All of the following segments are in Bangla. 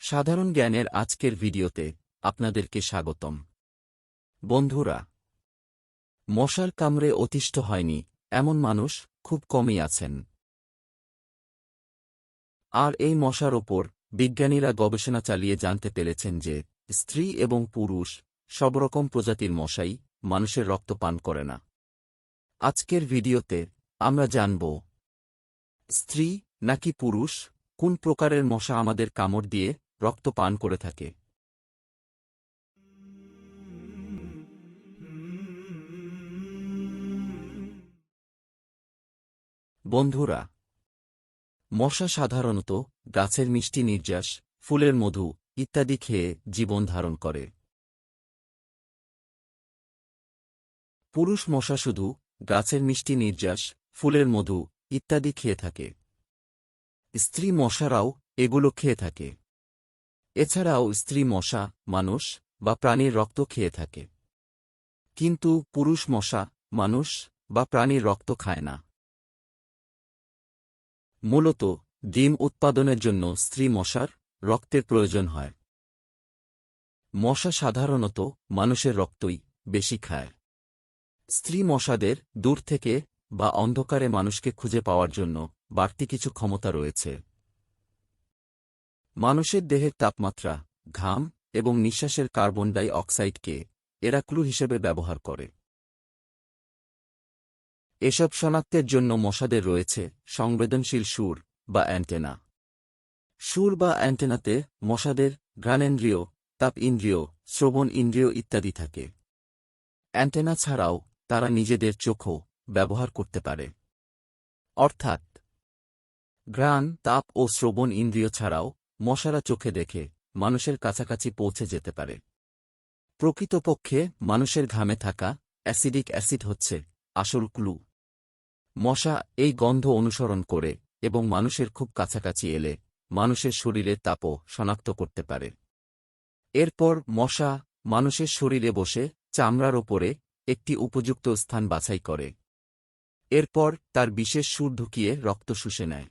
সাধারণ জ্ঞানের আজকের ভিডিওতে আপনাদেরকে স্বাগতম। বন্ধুরা, মশার কামড়ে অতিষ্ঠ হয়নি এমন মানুষ খুব কমই আছেন। আর এই মশার ওপর বিজ্ঞানীরা গবেষণা চালিয়ে জানতে পেরেছেন যে স্ত্রী এবং পুরুষ সব রকম প্রজাতির মশাই মানুষের রক্ত পান করে না। আজকের ভিডিওতে আমরা জানব, স্ত্রী নাকি পুরুষ? কোন প্রকারের মশা আমাদের কামড় দিয়ে রক্ত পান করে থাকে। বন্ধুরা, মশা সাধারণত গাছের মিষ্টি নির্যাস, ফুলের মধু ইত্যাদি খেয়ে জীবন ধারণ করে। পুরুষ মশা শুধু গাছের মিষ্টি নির্যাস, ফুলের মধু ইত্যাদি খেয়ে থাকে। স্ত্রী মশারাও এগুলো খেয়ে থাকে। এছাড়াও স্ত্রী মশা, মানুষ বা প্রাণীর রক্ত খেয়ে থাকে। কিন্তু পুরুষ মশা, মানুষ বা প্রাণীর রক্ত খায় না। মূলত ডিম উৎপাদনের জন্য স্ত্রী মশার রক্তের প্রয়োজন হয়। মশা সাধারণত মানুষের রক্তই বেশি খায়। স্ত্রী মশাদের দূর থেকে বা অন্ধকারে মানুষকে খুঁজে পাওয়ার জন্য বাড়তি কিছু ক্ষমতা রয়েছে। মানুষের দেহের তাপমাত্রা, ঘাম এবং নিঃশ্বাসের কার্বন ডাই অক্সাইডকে এরা ক্লু হিসেবে ব্যবহার করে। এসব শনাক্তের জন্য মশাদের রয়েছে সংবেদনশীল সুর বা অ্যান্টেনা। সুর বা অ্যান্টেনাতে মশাদের ঘ্রাণেন্দ্রিয় তাপ ইন্দ্রিয়, শ্রবণ ইন্দ্রিয় ইত্যাদি থাকে। অ্যান্টেনা ছাড়াও তারা নিজেদের চোখও ব্যবহার করতে পারে। অর্থাৎ ঘ্রাণ তাপ ও শ্রবণ ইন্দ্রিয় ছাড়াও মশারা চোখে দেখে মানুষের কাছাকাছি পৌঁছে যেতে পারে। প্রকৃতপক্ষে মানুষের ঘামে থাকা অ্যাসিডিক অ্যাসিড হচ্ছে আসল ক্লু। মশা এই গন্ধ অনুসরণ করে এবং মানুষের খুব কাছাকাছি এলে মানুষের শরীরে তাপও শনাক্ত করতে পারে। এরপর মশা মানুষের শরীরে বসে চামড়ার ওপরে একটি উপযুক্ত স্থান বাছাই করে। এরপর তার বিশেষ সুর ঢুকিয়ে রক্ত শুষে নেয়।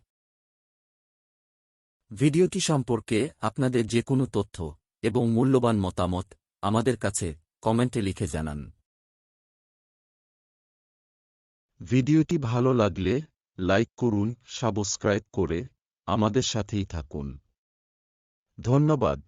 ভিডিওটি সম্পর্কে আপনাদের যে কোনো তথ্য এবং মূল্যবান মতামত আমাদের কাছে কমেন্টে লিখে জানান। ভিডিওটি ভালো লাগলে লাইক করুন, সাবস্ক্রাইব করে আমাদের সাথেই থাকুন। ধন্যবাদ।